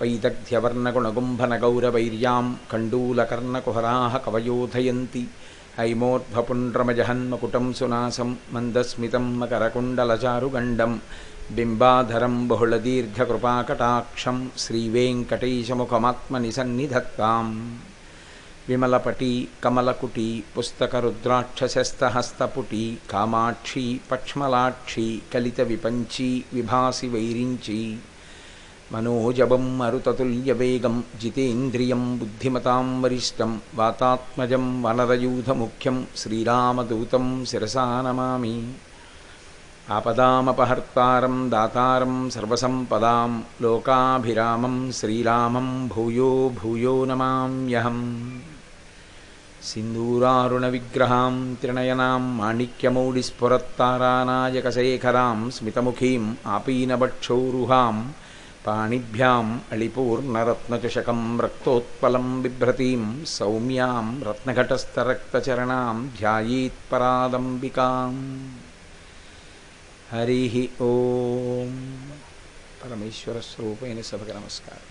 వైదగ్ధ్యవర్ణగుణగుంభనగౌరవైర్యాం కండూలకర్ణకుహరాः కవయోధయంతి హైమోర్ధ్వపుండ్రమజహన్మకుటం సునాసం మందస్మితం మకరకుండలచారుగండం బింబాధరం బహుళదీర్ఘకృపాకటాక్షం శ్రీవేంకటేశముఖమాత్మని సన్నిధత్తాం విమలపటి కమలకుటి పుస్తకరుద్రాక్షశస్తహస్తపుటి కామాక్షి పక్ష్మలాక్షి కలిత విపంచి విభాసి వైరించి మనోజవం మరుతతుల్యవేగం జితేంద్రియం బుద్ధిమతాం వరిష్టం వాతాత్మజం వనరయూధముఖ్యం శ్రీరామదూతం శిరసా నమామి ఆపదామపహర్తారం దాతారం సర్వసంపదాం లోకాభిరామం శ్రీరామం భూయో భూయో నమామ్యహం सिन्दूरारुणविग्रहां त्रिणयनां माणिक्यमौलिस्फुरत्तारानायकशेखरां स्मितमुखीम् పాణిభ్యాం అళిపూర్ణరత్నచుషకం రక్తోత్పలం బిభ్రతీం సౌమ్యాం రత్నఘటస్థరక్తచరణాం ధ్యాయీత్పరాదంబికాం హరి ఓం పరమేశ్వర స్వరూపైన సభకు నమస్కారం।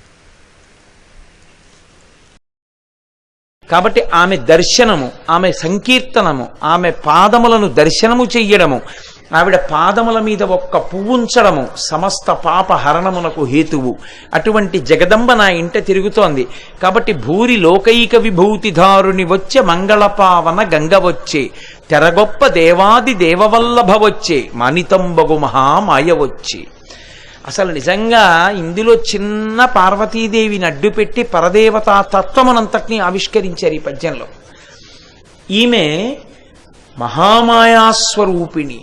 కాబట్టి ఆమె దర్శనము ఆమె సంకీర్తనము ఆమె పాదములను దర్శనము చెయ్యడము ఆవిడ పాదముల మీద ఒక్క పువ్వుంచడము సమస్త పాప హరణమునకు హేతువు. అటువంటి జగదంబ నా ఇంట తిరుగుతోంది. కాబట్టి భూరి లోకైక విభూతిధారుని వచ్చే మంగళపావన గంగ వచ్చే. తెరగొప్ప దేవాది దేవవల్లభ వచ్చే. మానితంబగు మహామాయ వచ్చే. అసలు నిజంగా ఇందులో చిన్న పార్వతీదేవిని అడ్డుపెట్టి పరదేవతా తత్వమునంతటినీ ఆవిష్కరించారు ఈ పద్యంలో. ఈమె మహామాయాస్వరూపిణి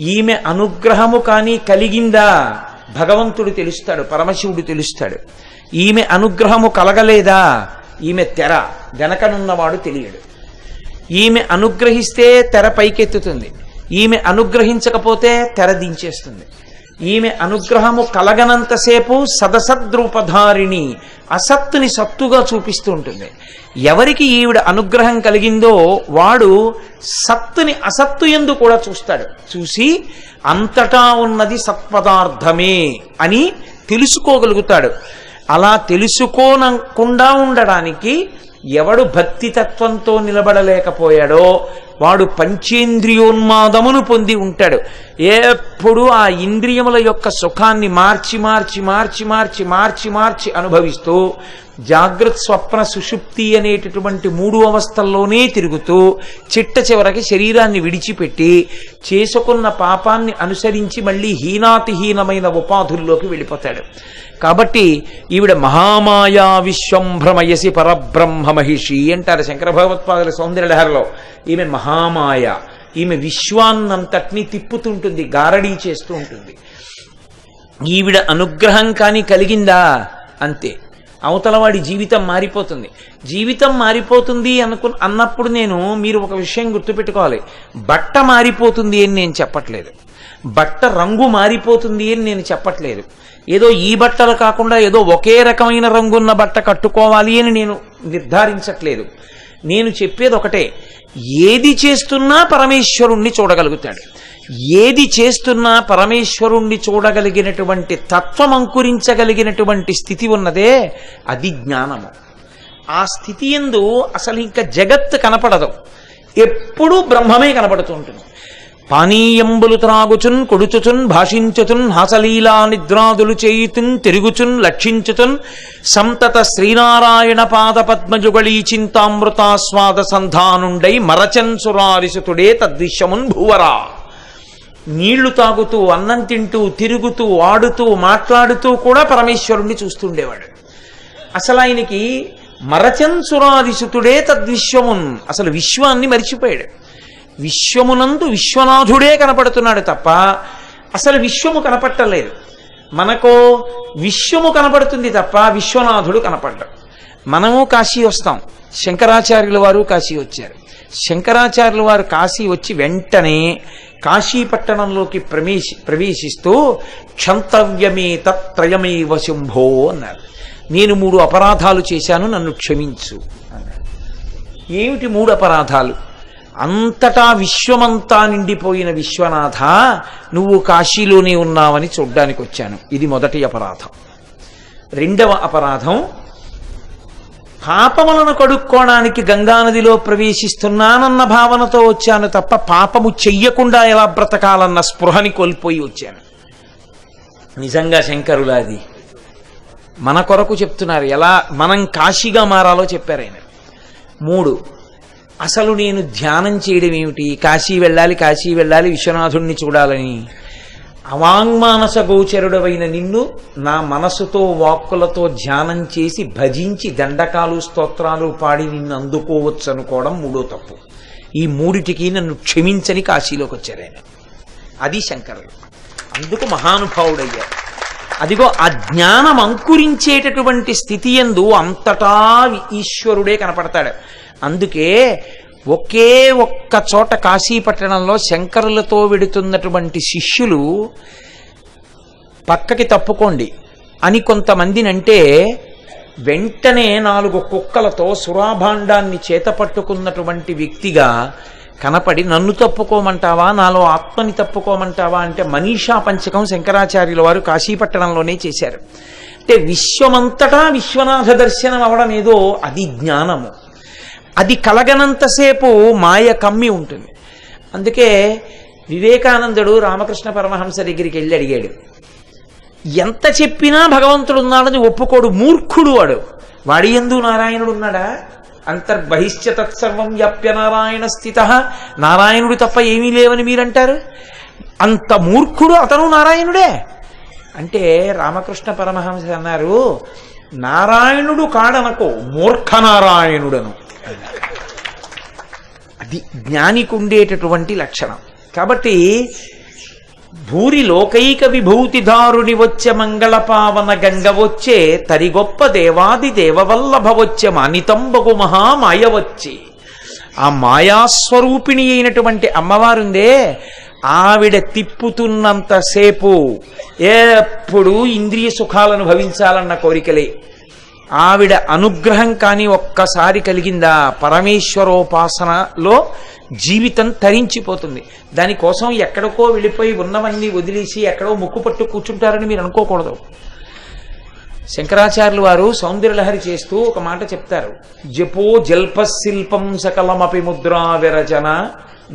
ఈమె అనుగ్రహము కానీ కలిగిందా? భగవంతుడు తెలుస్తాడు పరమశివుడు తెలుస్తాడు. ఈమె అనుగ్రహము కలగలేదా? ఈమె తెర వెనకనున్నవాడు తెలియడు. ఈమె అనుగ్రహిస్తే తెర పైకెత్తుతుంది. ఈమె అనుగ్రహించకపోతే తెర దించేస్తుంది. ఈమె అనుగ్రహము కలగనంతసేపు సదసద్రూపధారిణి అసత్తుని సత్తుగా చూపిస్తూ ఉంటుంది. ఎవరికి ఈవిడ అనుగ్రహం కలిగిందో వాడు సత్తుని అసత్తు ఎందు కూడా చూస్తాడు. చూసి అంతటా ఉన్నది సత్పదార్థమే అని తెలుసుకోగలుగుతాడు. అలా తెలుసుకోనకుండా ఉండడానికి ఎవడు భక్తి తత్వంతో నిలబడలేకపోయాడో వాడు పంచేంద్రియోన్మాదమును పొంది ఉంటాడు. ఎప్పుడు ఆ ఇంద్రియముల యొక్క సుఖాన్ని మార్చి మార్చి మార్చి మార్చి మార్చి మార్చి అనుభవిస్తూ జాగ్రత్త స్వప్న సుషుప్తి అనేటటువంటి మూడు అవస్థల్లోనే తిరుగుతూ చిట్ట చివరికి శరీరాన్ని విడిచిపెట్టి చేసుకున్న పాపాన్ని అనుసరించి మళ్ళీ హీనాతిహీనమైన ఉపాధుల్లోకి వెళ్ళిపోతాడు. కాబట్టి ఈవిడ మహామాయా విశ్వంభ్రమయసి పరబ్రహ్మ మహిషి అంటారు శంకర భగవత్పాదుల సౌందర్యలహరిలో. ఈమె మహామాయ ఈమె విశ్వాన్నంతటినీ తిప్పుతుంటుంది గారడీ చేస్తూ ఉంటుంది. ఈవిడ అనుగ్రహం కానీ కలిగిందా? అంతే. అవతలవాడి జీవితం మారిపోతుంది. జీవితం మారిపోతుంది అనుకు అన్నప్పుడు నేను మీరు ఒక విషయం గుర్తుపెట్టుకోవాలి. బట్ట మారిపోతుంది అని నేను చెప్పట్లేదు. బట్ట రంగు మారిపోతుంది అని నేను చెప్పట్లేదు. ఏదో ఈ బట్టలు కాకుండా ఏదో ఒకే రకమైన రంగున్న బట్ట కట్టుకోవాలి అని నేను నిర్ధారించట్లేదు. నేను చెప్పేది ఒకటే. ఏది చేస్తున్నా పరమేశ్వరుణ్ణి చూడగలుగుతాడు. ఏది చేస్తున్నా పరమేశ్వరుణ్ణి చూడగలిగినటువంటి తత్వం అంకురించగలిగినటువంటి స్థితి ఉన్నదే అది జ్ఞానము. ఆ స్థితి ఎందు అసలు ఇంకా జగత్ కనపడదు. ఎప్పుడూ బ్రహ్మమే కనపడుతూ ఉంటుంది. పానీయంబులు త్రాగుచున్ కొడుచుచున్ భాషించుచున్ హాసలీలా నిద్రాదులు చేయుచున్ తిరుగుచున్ లక్షించుచున్ సంతత శ్రీనారాయణ పాద పద్మజుగళీ చింతామృతాస్వాద సంధానుండై మరచన్ సురారిసుతుడే తద్విశ్యమున్ భువరా. నీళ్ళు తాగుతూ అన్నం తింటూ తిరుగుతూ ఆడుతూ మాట్లాడుతూ కూడా పరమేశ్వరుణ్ణి చూస్తుండేవాడు. అసలు ఆయనకి మరచంసురాదిశుతుడే తద్విశ్వమున్. అసలు విశ్వాన్ని మరిచిపోయాడు. విశ్వమునందు విశ్వనాథుడే కనపడుతున్నాడు తప్ప అసలు విశ్వము కనపట్టలేదు. మనకో విశ్వము కనపడుతుంది తప్ప విశ్వనాథుడు కనపడ్డాడు మనము కాశీ వస్తాం. శంకరాచార్యుల వారు కాశీ వచ్చారు. శంకరాచార్యుల వారు కాశీ వచ్చి వెంటనే కాశీ పట్టణంలోకి ప్రవేశి ప్రవేశిస్తూ క్షంతవ్యమే తత్రయమేవ శంభో అన్నారు. నేను మూడు అపరాధాలు చేశాను నన్ను క్షమించు అన్నాడు ఏమిటి మూడు అపరాధాలు? అంతటా విశ్వమంతా నిండిపోయిన విశ్వనాథ నువ్వు కాశీలోనే ఉన్నావని చూడ్డానికి వచ్చాను ఇది మొదటి అపరాధం. రెండవ అపరాధం పాపములను కడుక్కోవడానికి గంగానదిలో ప్రవేశిస్తున్నానన్న భావనతో వచ్చాను తప్ప పాపము చెయ్యకుండా ఎలా బ్రతకాలన్న స్పృహని కోల్పోయి వచ్చాను. నిజంగా శంకరులాది మన కొరకు చెప్తున్నారు ఎలా మనం కాశీగా మారాలో చెప్పారు ఆయన. మూడు అసలు నేను ధ్యానం చేయడం ఏమిటి? కాశీ వెళ్ళాలి కాశీ వెళ్ళాలి విశ్వనాథుణ్ణి చూడాలని. అవాంగ్మానస గోచరుడవైన నిన్ను నా మనసుతో వాక్కులతో ధ్యానం చేసి భజించి దండకాలు స్తోత్రాలు పాడి నిన్ను అందుకోవచ్చు అనుకోవడం మూడో తప్పు. ఈ మూడిటికి నన్ను క్షమించని కాశీలోకి వచ్చారు ఆయన. అది శంకరుడు. అందుకు మహానుభావుడయ్యారు. అదిగో ఆ జ్ఞానం అంకురించేటటువంటి స్థితి ఎందు అంతటా ఈశ్వరుడే కనపడతాడు. అందుకే ఒకే ఒక్క చోట కాశీపట్టణంలో శంకరులతో వెడుతున్నటువంటి శిష్యులు పక్కకి తప్పుకోండి. అని కొంతమందిని అంటే వెంటనే నాలుగు కుక్కలతో సురాభాండాన్ని చేత పట్టుకున్నటువంటి వ్యక్తిగా కనపడి నన్ను తప్పుకోమంటావా? నాలో ఆత్మని తప్పుకోమంటావా? అంటే మనీషా పంచకం శంకరాచార్యుల వారు కాశీపట్టణంలోనే చేశారు. అంటే విశ్వమంతటా విశ్వనాథ దర్శనం అవడం ఏదో అది జ్ఞానము. అది కలగనంతసేపు మాయ కమ్మి ఉంటుంది. అందుకే వివేకానందుడు రామకృష్ణ పరమహంస దగ్గరికి వెళ్ళి అడిగాడు ఎంత చెప్పినా భగవంతుడు ఉన్నాడని ఒప్పుకోడు మూర్ఖుడు వాడు. వాడి ఎందు నారాయణుడు ఉన్నాడా అంతర్బహిష్య తత్సర్వం వ్యాప్య నారాయణ స్థిత. నారాయణుడు తప్ప ఏమీ లేవని మీరంటారు? అంత మూర్ఖుడు అతను నారాయణుడే. అంటే రామకృష్ణ పరమహంస అన్నారు నారాయణుడు కాడనకో మూర్ఖ నారాయణుడను. అది జ్ఞానికి ఉండేటటువంటి లక్షణం. కాబట్టి భూరి లోకైక విభూతిదారుని వచ్చే మంగళపావన గంగ వచ్చే తరిగొప్ప దేవాది దేవవల్లభ వచ్చే మానితంబగు మహామాయ వచ్చే ఆ మాయాస్వరూపిణి అయినటువంటి అమ్మవారుందే ఆవిడ తిప్పుతున్నంతసేపు ఎప్పుడు ఇంద్రియ సుఖాలను భవించాలన్న కోరికలే. ఆవిడ అనుగ్రహం కానీ ఒక్కసారి కలిగిందా పరమేశ్వరోపాసనలో జీవితం తరించిపోతుంది. దానికోసం ఎక్కడికో వెళ్ళిపోయి ఉన్నవన్నీ వదిలేసి ఎక్కడో ముక్కు పట్టు కూర్చుంటారని మీరు అనుకోకూడదు. శంకరాచార్యులు వారు సౌందర్యలహరి చేస్తూ ఒక మాట చెప్తారు. జపో జల్పశిల్పం సకలమపి ముద్రా విరచన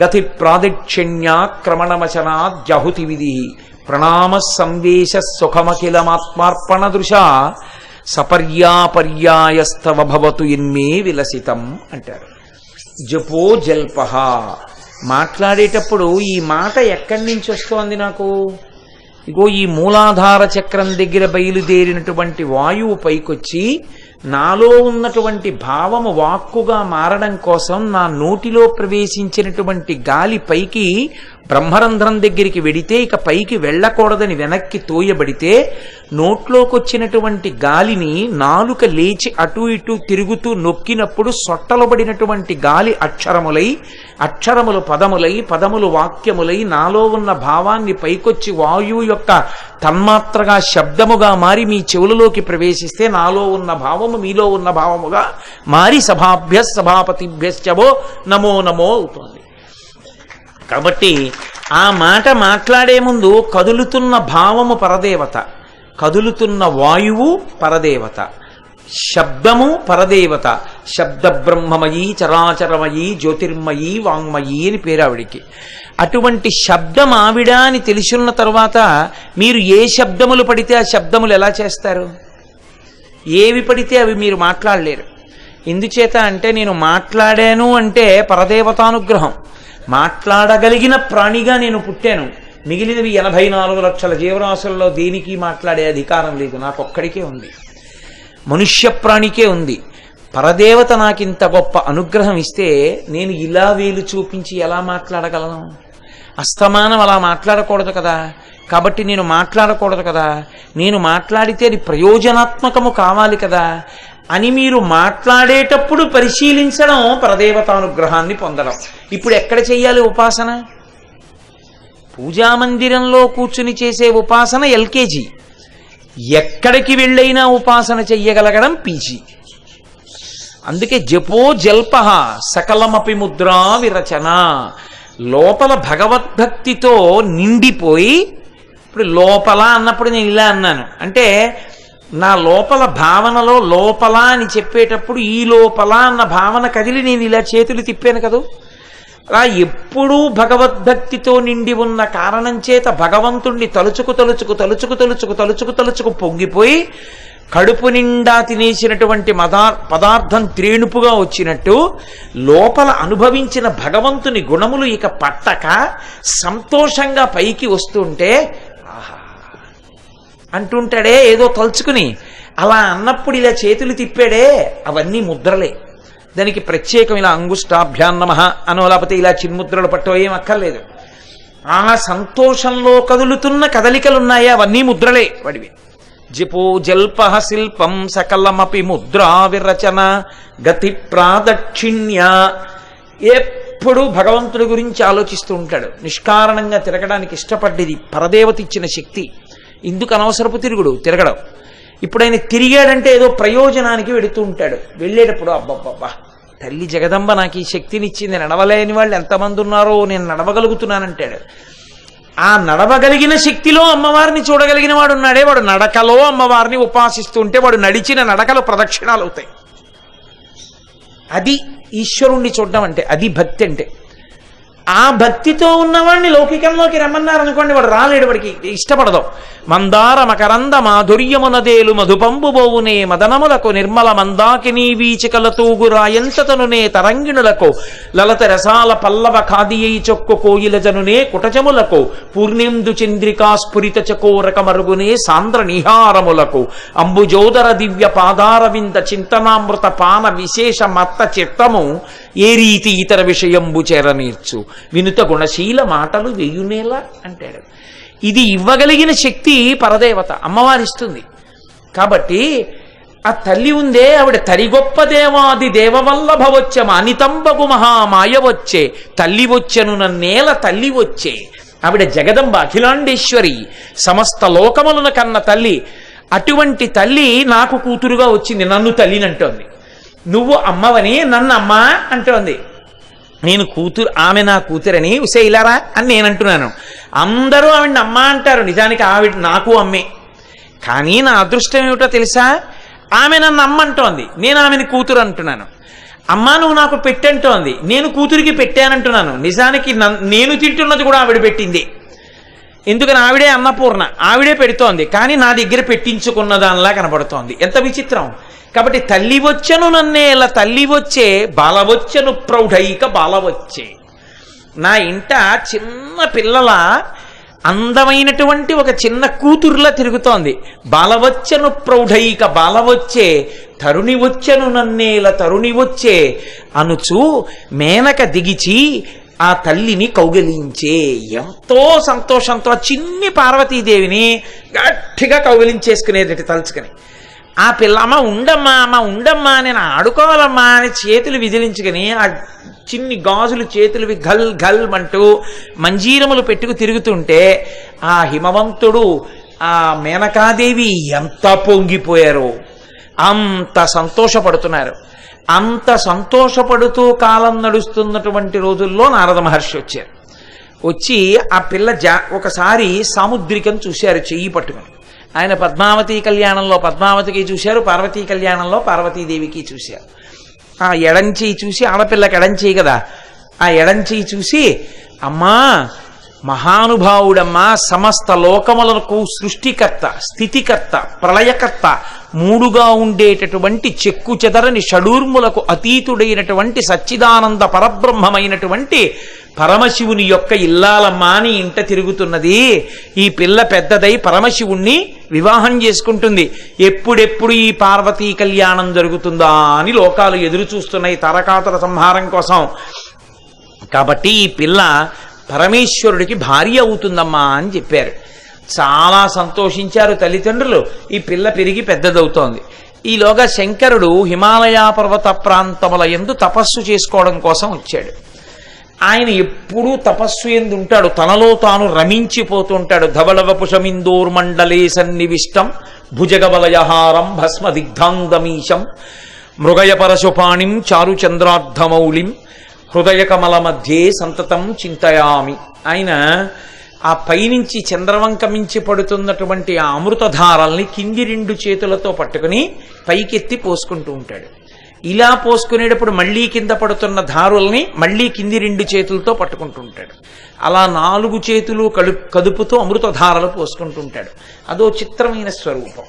గతి ప్రాదిక్షిణ్యాక్రమణమచనా జహుతి విధి. ప్రణామ సంవేశ సుఖమఖిలమాత్మార్పణ దృశ సపర్యాపర్యాయస్తవ భవతు ఇన్మే విలసితం అంటారు. జపో జల్పహ మాట్లాడేటప్పుడు ఈ మాట ఎక్కడి నుంచి వస్తోంది నాకు? ఇగో ఈ మూలాధార చక్రం దగ్గర బయలుదేరినటువంటి వాయువు పైకొచ్చి నాలో ఉన్నటువంటి భావము వాక్కుగా మారడం కోసం నా నోటిలో ప్రవేశించినటువంటి గాలి పైకి బ్రహ్మరంధ్రం దగ్గరికి వెడితే ఇక పైకి వెళ్ళకూడదని వెనక్కి తోయబడితే నోట్లోకొచ్చినటువంటి గాలిని నాలుక లేచి అటు ఇటు తిరుగుతూ నొక్కినప్పుడు సొట్టలబడినటువంటి గాలి అక్షరములై అక్షరములు పదములై పదములు వాక్యములై నాలో ఉన్న భావాన్ని పైకొచ్చి వాయువు యొక్క తన్మాత్రగా శబ్దముగా మారి మీ చెవులలోకి ప్రవేశిస్తే నాలో ఉన్న భావము మీలో ఉన్న భావముగా మారి సభాభ్య సభాపతిభ్యశ్చవో నమో నమో అవుతుంది. కాబట్టి ఆ మాట మాట్లాడే ముందు కదులుతున్న భావము పరదేవత కదులుతున్న వాయువు పరదేవత శబ్దము పరదేవత శబ్ద బ్రహ్మమయీ చరాచరమయీ జ్యోతిర్మయీ వాంగ్మయీ అని పేరు ఆవిడికి అటువంటి శబ్దం ఆవిడ అని తెలుసున్న తర్వాత మీరు ఏ శబ్దములు పడితే ఆ శబ్దములు ఎలా చేస్తారు? ఏవి పడితే అవి మీరు మాట్లాడలేరు. ఎందుచేత అంటే నేను మాట్లాడాను అంటే పరదేవతానుగ్రహం. మాట్లాడగలిగిన ప్రాణిగా నేను పుట్టాను. మిగిలినవి ఎనభై నాలుగు లక్షల జీవరాశుల్లో దేనికి మాట్లాడే అధికారం లేదు. నాకు ఒక్కడికే ఉంది. మనుష్య ప్రాణికే ఉంది. పరదేవత నాకు ఇంత గొప్ప అనుగ్రహం ఇస్తే నేను ఇలా వేలు చూపించి ఎలా మాట్లాడగలను? అస్తమానం అలా మాట్లాడకూడదు కదా. కాబట్టి నేను మాట్లాడకూడదు కదా. నేను మాట్లాడితే అది ప్రయోజనాత్మకము కావాలి కదా. అని మీరు మాట్లాడేటప్పుడు పరిశీలించడం పరదేవతానుగ్రహాన్ని పొందడం. ఇప్పుడు ఎక్కడ చేయాలి ఉపాసన? పూజామందిరంలో కూర్చుని చేసే ఉపాసన ఎల్కేజీ. ఎక్కడికి వెళ్ళైనా ఉపాసన చెయ్యగలగడం పీజీ. అందుకే జపో జల్ప సకలమపి ముద్రా విరచన. లోపల భగవద్భక్తితో నిండిపోయి ఇప్పుడు లోపల అన్నప్పుడు నేను ఇలా అన్నాను. అంటే నా లోపల భావనలో లోపల అని చెప్పేటప్పుడు ఈ లోపల అన్న భావన కదిలి నేను ఇలా చేతులు తిప్పాను కదూ? అలా ఎప్పుడూ భగవద్భక్తితో నిండి ఉన్న కారణం చేత భగవంతుణ్ణి తలుచుకు తలుచుకు తలుచుకు తలుచుకు తలుచుకు తలుచుకు పొంగిపోయి కడుపు నిండా తినేసినటువంటి మదా పదార్థం త్రేణుపుగా వచ్చినట్టు లోపల అనుభవించిన భగవంతుని గుణములు ఇక పట్టక సంతోషంగా పైకి వస్తుంటే అంటుంటాడే ఏదో తలుచుకుని. అలా అన్నప్పుడు ఇలా చేతులు తిప్పాడే అవన్నీ ముద్రలే. దానికి ప్రత్యేకం ఇలా అంగుష్టాభ్యాన్నమ అనో లేకపోతే ఇలా చిన్ముద్రలు పట్టో ఏం అక్కర్లేదు. ఆ సంతోషంలో కదులుతున్న కదలికలున్నాయి అవన్నీ ముద్రలే వాడివి. జిపో జల్ప శిల్పం సకలమపి ముద్రా విరచన గతి ప్రాదక్షిణ్య. ఎప్పుడు భగవంతుడి గురించి ఆలోచిస్తూ ఉంటాడు. నిష్కారణంగా తిరగడానికి ఇష్టపడ్డది పరదేవతిచ్చిన శక్తి. ఇందుకు అనవసరపు తిరుగుడు తిరగడం. ఇప్పుడు ఆయన తిరిగాడంటే ఏదో ప్రయోజనానికి వెడుతూ ఉంటాడు. వెళ్ళేటప్పుడు అబ్బబ్బబ్బా తల్లి జగదంబ నాకు ఈ శక్తినిచ్చింది నడవలేని వాళ్ళు ఎంతమంది ఉన్నారో నేను నడవగలుగుతున్నానంటాడు. ఆ నడవగలిగిన శక్తిలో అమ్మవారిని చూడగలిగిన వాడు ఉన్నాడే వాడు నడకలో అమ్మవారిని ఉపాసిస్తుంటే వాడు నడిచిన నడకలు ప్రదక్షిణాలు అవుతాయి అది ఈశ్వరుణ్ణి చూడడం అంటే అది భక్తి అంటే. ఆ భక్తితో ఉన్నవాడిని లౌకికంలోకి రమ్మన్నారు అనుకోండి వాడు రాలేడు వాడికి ఇష్టపడదు. మందార మకరంద మాధుర్యమునదేలు మధుపంబు బోవునే మదనములకు నిర్మల మందాకిని వీచికల తూగురాయంతతనునే తరంగిణులకు లలత రసాల పల్లవ ఖాదియై చొక్కు కోయిలజనునే కుటజములకు పూర్ణిందు చంద్రికా స్ఫురిత చకోరక మరుగునే సాంద్ర నిహారములకు అంబుజోదర దివ్య పాదారవింద చింతనామృత పాన విశేష మత్త చిత్తము ఏ రీతి ఇతర విషయంబు చేరనీర్చు? వినుత గుణశీల మాటలు వెయ్యునేలా అంటాడు. ఇది ఇవ్వగలిగిన శక్తి పరదేవత అమ్మవారిస్తుంది. కాబట్టి ఆ తల్లి ఉందే ఆవిడ తరిగొప్ప దేవాది దేవవల్లభ వచ్చే అనితంబగు మహామాయ వచ్చే తల్లి వచ్చెను నన్నేల తల్లి వచ్చే. ఆవిడ జగదంబ అఖిలాండేశ్వరి సమస్త లోకములను కన్న తల్లి అటువంటి తల్లి నాకు కూతురుగా వచ్చింది నన్ను తల్లినంటోంది. నువ్వు అమ్మవని నన్ను అమ్మ అంటోంది. నేను కూతురు ఆమె నా కూతురని ఉసే ఇలారా అని నేను అంటున్నాను అందరూ ఆవిడని అమ్మ అంటారు. నిజానికి ఆవిడ నాకు అమ్మే. కానీ నా అదృష్టం ఏమిటో తెలుసా? ఆమె నన్ను అమ్మ అంటోంది. నేను ఆమెని కూతురు అంటున్నాను. అమ్మ నువ్వు నాకు పెట్టంటోంది. నేను కూతురికి పెట్టానంటున్నాను. నిజానికి నేను తింటున్నది కూడా ఆవిడ పెట్టింది. ఎందుకని ఆవిడే అన్నపూర్ణ ఆవిడే పెడుతోంది కానీ నా దగ్గర పెట్టించుకున్న దానిలా కనబడుతోంది. ఎంత విచిత్రం. కాబట్టి తల్లి వచ్చను నన్నేల తల్లి వచ్చే బాలవచ్చను ప్రౌఢైక బాలవచ్చే నా ఇంట చిన్న పిల్లల అందమైనటువంటి ఒక చిన్న కూతురులా తిరుగుతోంది. బాలవచ్చను ప్రౌఢైక బాలవచ్చే తరుణి వచ్చను నన్నేల తరుణి వచ్చే అనుచు మేనక దిగిచి ఆ తల్లిని కౌగిలించే ఎంతో సంతోషంతో ఆ చిన్ని పార్వతీదేవిని గట్టిగా కౌగిలించేసుకునేది తలుచుకుని. ఆ పిల్ల అమ్మ ఉండమ్మా అమ్మ ఉండమ్మా నేను ఆడుకోవాలమ్మా అని చేతులు విదిలించుకుని ఆ చిన్ని గాజులు చేతులు ఘల్ ఘల్ అంటూ మంజీరములు పెట్టుకు తిరుగుతుంటే ఆ హిమవంతుడు ఆ మేనకాదేవి ఎంత పొంగిపోయారో అంత సంతోషపడుతున్నారు. అంత సంతోషపడుతూ కాలం నడుస్తున్నటువంటి రోజుల్లో నారద మహర్షి వచ్చారు. వచ్చి ఆ పిల్ల జా ఒకసారి సాముద్రికం చూశారు చెయ్యి పట్టుకుని. ఆయన పద్మావతి కళ్యాణంలో పద్మావతికి చూశారు పార్వతీ కళ్యాణంలో పార్వతీదేవికి చూశారు. ఆ ఎడంచేయి చూసి ఆడపిల్లకి ఎడంచేయి కదా ఆ ఎడంచేయి చూసి అమ్మా మహానుభావుడమ్మా సమస్త లోకములకు సృష్టికర్త స్థితికర్త ప్రళయకర్త మూడుగా ఉండేటటువంటి చెక్కు చెదరని షడూర్ములకు అతీతుడైనటువంటి సచ్చిదానంద పరబ్రహ్మమైనటువంటి పరమశివుని యొక్క ఇల్లాలమ్మా అని ఇంట తిరుగుతున్నది. ఈ పిల్ల పెద్దదై పరమశివుణ్ణి వివాహం చేసుకుంటుంది. ఎప్పుడెప్పుడు ఈ పార్వతీ కళ్యాణం జరుగుతుందా అని లోకాలు ఎదురు చూస్తున్నాయి తారకాతుల సంహారం కోసం. కాబట్టి ఈ పిల్ల పరమేశ్వరుడికి భార్య అవుతుందమ్మా అని చెప్పారు. చాలా సంతోషించారు తల్లిదండ్రులు. ఈ పిల్ల పెరిగి పెద్దదవుతోంది. ఈలోగా శంకరుడు హిమాలయ పర్వత ప్రాంతముల ఎందు తపస్సు చేసుకోవడం కోసం వచ్చాడు. ఆయన ఎప్పుడూ తపస్సు ఎందు ఉంటాడు తనలో తాను రమించిపోతుంటాడు. ధవళవ పుషమిందోర్మండలే సన్నివిష్టం. భుజగవలయహారం భస్మ దిగ్ధాంగమీశం మృగయ పరశుపాణిం చారుచంద్రార్ధమౌళిం. హృదయ కమల మధ్యే సంతతం చింతయామి. ఆయన ఆ పైనుంచి చంద్రవంక మించి పడుతున్నటువంటి ఆ అమృతధారల్ని కింది రెండు చేతులతో పట్టుకుని పైకెత్తి పోసుకుంటూ ఉంటాడు. ఇలా పోసుకునేటప్పుడు మళ్ళీ కింద పడుతున్న ధారుల్ని మళ్ళీ కింది రెండు చేతులతో పట్టుకుంటూ ఉంటాడు. అలా నాలుగు చేతులు కలు కదుపుతూ అమృతధారలు పోసుకుంటూ ఉంటాడు. అదో చిత్రమైన స్వరూపం.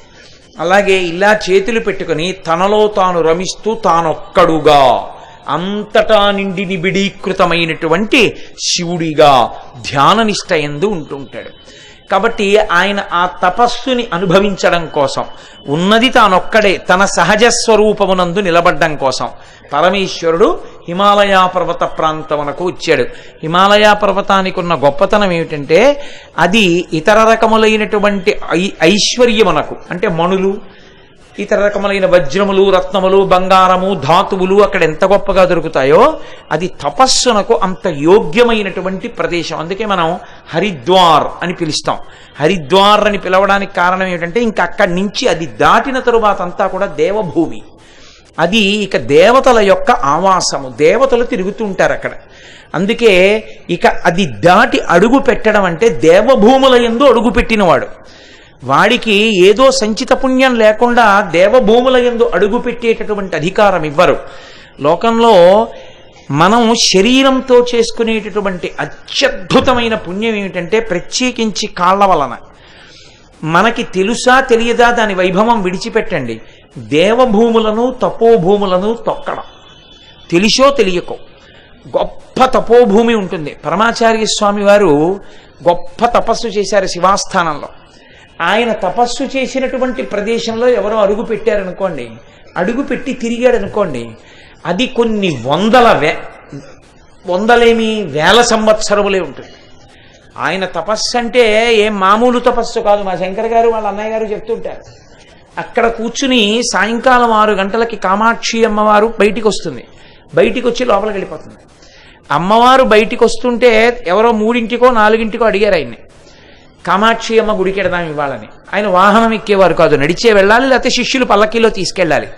అలాగే ఇలా చేతులు పెట్టుకుని తనలో తాను రమిస్తూ తానొక్కడుగా అంతటా నిండి నిబిడీకృతమైనటువంటి శివుడిగా ధ్యాననిష్ట ఎందు ఉంటుంటాడు. కాబట్టి ఆయన ఆ తపస్సుని అనుభవించడం కోసం ఉన్నది తానొక్కడే తన సహజ స్వరూపమునందు నిలబడ్డం కోసం పరమేశ్వరుడు హిమాలయ పర్వత ప్రాంతమునకు వచ్చాడు. హిమాలయ పర్వతానికి ఉన్న గొప్పతనం ఏమిటంటే అది ఇతర రకములైనటువంటి ఐ ఐశ్వర్యమునకు అంటే మణులు ఇతర రకములైన వజ్రములు రత్నములు బంగారము ధాతువులు అక్కడ ఎంత గొప్పగా దొరుకుతాయో అది తపస్సునకు అంత యోగ్యమైనటువంటి ప్రదేశం. అందుకే మనం హరిద్వార్ అని పిలుస్తాం. హరిద్వార్ అని పిలవడానికి కారణం ఏమిటంటే ఇంకా అక్కడి నుంచి అది దాటిన తరువాత అంతా కూడా దేవభూమి. అది ఇక దేవతల యొక్క ఆవాసము. దేవతలు తిరుగుతూ ఉంటారు అక్కడ. అందుకే ఇక అది దాటి అడుగు పెట్టడం అంటే దేవభూముల ఎందు అడుగు పెట్టినవాడు. వాడికి ఏదో సంచిత పుణ్యం లేకుండా దేవభూముల ఎందు అడుగు పెట్టేటటువంటి అధికారం ఇవ్వరు. లోకంలో మనం శరీరంతో చేసుకునేటటువంటి అత్యద్భుతమైన పుణ్యం ఏమిటంటే ప్రత్యేకించి కాళ్ళ వలన. మనకి తెలుసా తెలియదా దాని వైభవం విడిచిపెట్టండి. దేవభూములను తపోభూములను తొక్కడం. తెలిసో తెలియకో. గొప్ప తపోభూమి ఉంటుంది. పరమాచార్య స్వామి వారు గొప్ప తపస్సు చేశారు శివాస్థానంలో. ఆయన తపస్సు చేసినటువంటి ప్రదేశంలో ఎవరో అడుగు పెట్టారనుకోండి అడుగు పెట్టి తిరిగాడనుకోండి అది కొన్ని వందల వే వందలేమి వేల సంవత్సరములే ఉంటుంది. ఆయన తపస్సు అంటే ఏం మామూలు తపస్సు కాదు. మా శంకర్ గారు వాళ్ళ అన్నయ్య గారు చెప్తుంటారు. అక్కడ కూర్చుని సాయంకాలం ఆరు గంటలకి కామాక్షి అమ్మవారు బయటికి వస్తుంది బయటికి వచ్చి లోపలికి వెళ్ళిపోతుంది. అమ్మవారు బయటికి వస్తుంటే ఎవరో మూడింటికో నాలుగింటికో అడిగారు ఆయన్ని. కామాక్షి అమ్మ గుడికి ఎడదాం ఇవ్వాలని. ఆయన వాహనం ఎక్కేవారు కాదు నడిచే వెళ్ళాలి లేకపోతే శిష్యులు పల్లకీలో తీసుకెళ్ళాలి.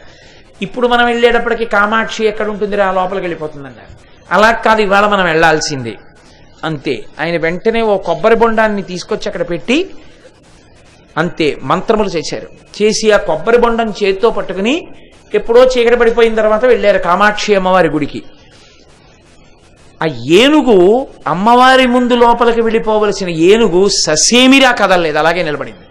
ఇప్పుడు మనం వెళ్ళేటప్పటికి కామాక్షి ఎక్కడ ఉంటుందిరా? ఆ లోపలికి వెళ్ళిపోతుందన్నారు అలా కాదు ఇవాళ మనం వెళ్ళాల్సిందే అంతే. ఆయన వెంటనే ఓ కొబ్బరి బొండాన్ని తీసుకొచ్చి అక్కడ పెట్టి అంతే మంత్రములు చేశారు. చేసి ఆ కొబ్బరి బొండం చేతితో పట్టుకుని ఎప్పుడో చీకటి పడిపోయిన తర్వాత వెళ్ళారు కామాక్షి అమ్మవారి గుడికి. ఆ ఏనుగు అమ్మవారి ముందు లోపలికి వెళ్ళిపోవలసిన ఏనుగు ససేమిరా కదలలేదు అలాగే నిలబడింది.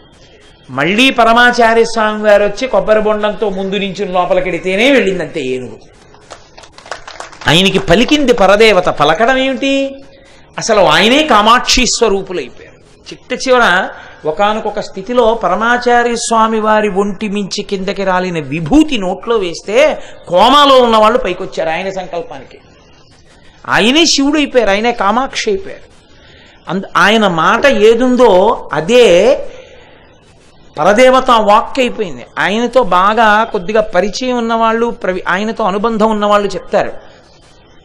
మళ్ళీ పరమాచార్య స్వామి గారు వచ్చి కొబ్బరి బొండంతో ముందు నుంచి లోపలికెడితేనే వెళ్ళిందంతే ఏనుగు. ఆయనకి పలికింది పరదేవత పలకడం ఏమిటి? అసలు ఆయనే కామాక్షి స్వరూపులైపోయారు. చిట్ట చివర ఒకానొక స్థితిలో పరమాచార్య స్వామి వారి ఒంటి మించి కిందకి రాలిన విభూతి నోట్లో వేస్తే కోమాలో ఉన్న వాళ్ళు పైకొచ్చారు ఆయన సంకల్పానికి. ఆయనే శివుడు అయిపోయారు ఆయనే కామాక్షి అయిపోయారు. అంద ఆయన మాట ఏదుందో అదే పరదేవత వాక్ అయిపోయింది. ఆయనతో బాగా కొద్దిగా పరిచయం ఉన్నవాళ్ళు ప్రవి ఆయనతో అనుబంధం ఉన్నవాళ్ళు చెప్తారు.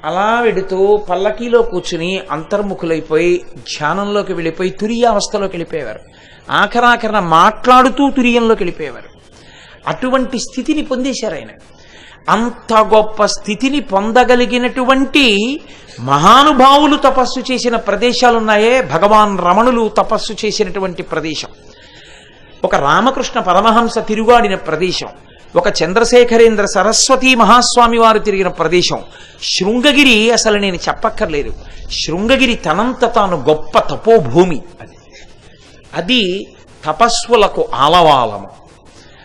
అలా వెడుతూ పల్లకీలో కూర్చుని అంతర్ముఖులైపోయి ధ్యానంలోకి వెళ్ళిపోయి తురియావస్థలోకి వెళ్ళిపోయేవారు. ఆఖరాఖరణ మాట్లాడుతూ తురియంలోకి వెళ్ళిపోయేవారు. అటువంటి స్థితిని పొందేశారు ఆయన. అంత గొప్ప స్థితిని పొందగలిగినటువంటి మహానుభావులు తపస్సు చేసిన ప్రదేశాలు ఉన్నాయే భగవాన్ రమణులు తపస్సు చేసినటువంటి ప్రదేశం. ఒక రామకృష్ణ పరమహంస తిరుగాడిన ప్రదేశం ఒక చంద్రశేఖరేంద్ర సరస్వతి మహాస్వామి వారు తిరిగిన ప్రదేశం. శృంగగిరి అసలు నేను చెప్పక్కర్లేదు. శృంగగిరి తనంత తాను గొప్ప తపోభూమి అది. అది తపస్సులకు ఆలవాలము.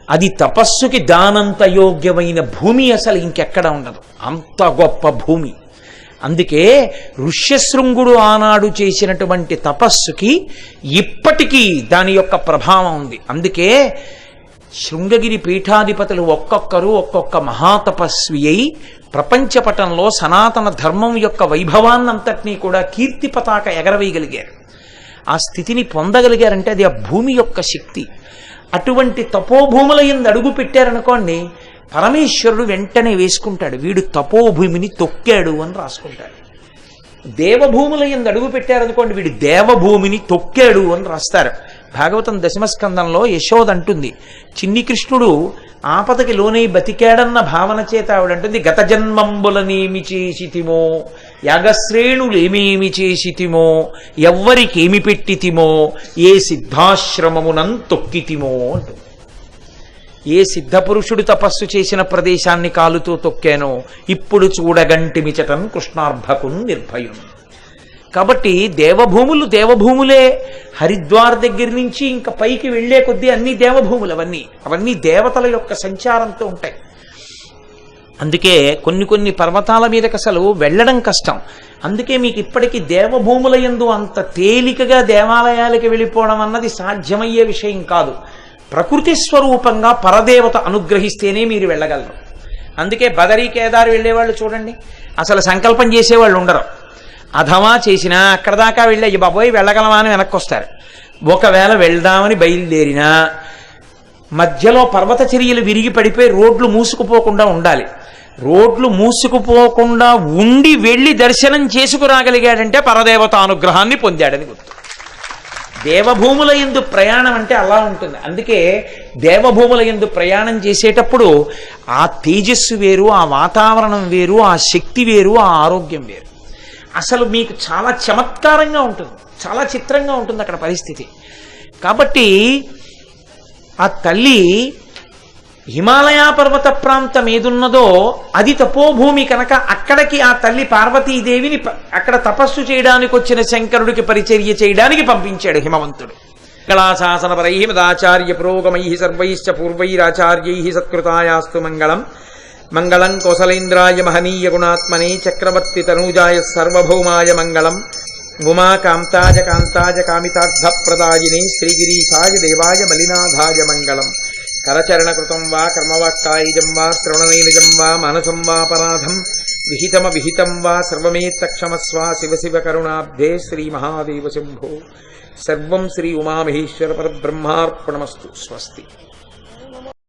అది తపస్సుకి దానంత యోగ్యమైన భూమి అసలు ఇంకెక్కడ ఉండదు. అంత గొప్ప భూమి. అందుకే ఋష్యశృంగుడు ఆనాడు చేసినటువంటి తపస్సుకి ఇప్పటికీ దాని యొక్క ప్రభావం ఉంది. అందుకే శృంగగిరి పీఠాధిపతులు ఒక్కొక్కరు ఒక్కొక్క మహాతపస్వి అయి ప్రపంచపటంలో సనాతన ధర్మం యొక్క వైభవాన్నంతటినీ కూడా కీర్తి పతాక ఎగరవేయగలిగారు. ఆ స్థితిని పొందగలిగారంటే అది ఆ భూమి యొక్క శక్తి. అటువంటి తపోభూముల ఎందు అడుగు పెట్టారనుకోండి పరమేశ్వరుడు వెంటనే వేసుకుంటాడు. వీడు తపోభూమిని తొక్కాడు అని రాసుకుంటాడు. దేవభూముల ఎందు అడుగు పెట్టారనుకోండి వీడు దేవభూమిని తొక్కాడు అని రాస్తారు. భాగవతం దశమస్కందంలో యశోద అంటుంది చిన్ని కృష్ణుడు ఆపదకి లోనై బతికాడన్న భావన చేత ఆవిడంటుంది గత జన్మంబులనేమి చేసితిమో యాగశ్రేణులేమేమి చేసితిమో ఎవ్వరికేమి పెట్టితిమో ఏ సిద్ధాశ్రమమునం తొక్కితిమో అంటుంది. ఏ సిద్ధపురుషుడు తపస్సు చేసిన ప్రదేశాన్ని కాలుతో తొక్కానో ఇప్పుడు చూడగంటిమిచటం కృష్ణార్భకున్ నిర్భయం. కాబట్టి దేవభూములు దేవభూములే హరిద్వార్ దగ్గర నుంచి ఇంకా పైకి వెళ్ళే కొద్దీ అన్ని దేవభూములు అవన్నీ. అవన్నీ దేవతల యొక్క సంచారంతో ఉంటాయి. అందుకే కొన్ని కొన్ని పర్వతాల మీదకి అసలు వెళ్ళడం కష్టం. అందుకే మీకు ఇప్పటికీ దేవభూముల యందు అంత తేలికగా దేవాలయాలకి వెళ్ళిపోవడం అన్నది సాధ్యమయ్యే విషయం కాదు. ప్రకృతి స్వరూపంగా పరదేవత అనుగ్రహిస్తేనే మీరు వెళ్ళగలరు. అందుకే బదరీ కేదారు వెళ్ళేవాళ్ళు చూడండి. అసలు సంకల్పం చేసేవాళ్ళు ఉండరు. అధమా చేసినా అక్కడ దాకా వెళ్ళి అయ్యి బాబోయ్ వెళ్ళగలమా అని వెనక్కి వస్తారు ఒకవేళ వెళ్దామని బయలుదేరినా మధ్యలో పర్వత చర్యలు విరిగి పడిపోయి రోడ్లు మూసుకుపోకుండా ఉండాలి. రోడ్లు మూసుకుపోకుండా ఉండి వెళ్ళి దర్శనం చేసుకురాగలిగాడంటే పరదేవత అనుగ్రహాన్ని పొందాడని గుర్తు. దేవభూముల ఎందు ప్రయాణం అంటే అలా ఉంటుంది. అందుకే దేవభూముల ఎందు ప్రయాణం చేసేటప్పుడు ఆ తేజస్సు వేరు ఆ వాతావరణం వేరు ఆ శక్తి వేరు ఆ ఆరోగ్యం వేరు. అసలు మీకు చాలా చమత్కారంగా ఉంటుంది. చాలా చిత్రంగా ఉంటుంది అక్కడ పరిస్థితి. కాబట్టి ఆ తల్లి హిమాలయ పర్వత ప్రాంతం ఏదున్నదో అది తపోభూమి కనుక అక్కడికి ఆ తల్లి పార్వతీదేవిని అక్కడ తపస్సు చేయడానికి వచ్చిన శంకరుడికి పరిచర్య చేయడానికి పంపించాడు హిమవంతుడు. కళాశాసనపరై మదాచార్య పురోగమై సర్వైశ్చ పూర్వైరాచార్యై సత్కృతాయాస్తు మంగళం. మంగళం కోసలేంద్రాయ మహనీయ గుణాత్మనే చక్రవర్తి తనూజాయ సర్వభౌమాయ మంగళం. ఉమాకాంతాయ కాంతాజ కామితార్థప్రదాయినే శ్రీగిరీశాయ దేవాయ మలినాథాయ మంగళం. కరచరణకృతం వా కర్మవాక్కాయిజం వా శ్రవణనైనిజం వా మానసం వాపరాధం విహితమ విహితం వా సర్వమేత్తక్షమస్వ శివ శివ కరుణాబ్ధే శ్రీ మహాదేవ శంభో. సర్వం శ్రీ ఉమామహేశ్వర పరబ్రహ్మార్పణమస్తు. స్వస్తి.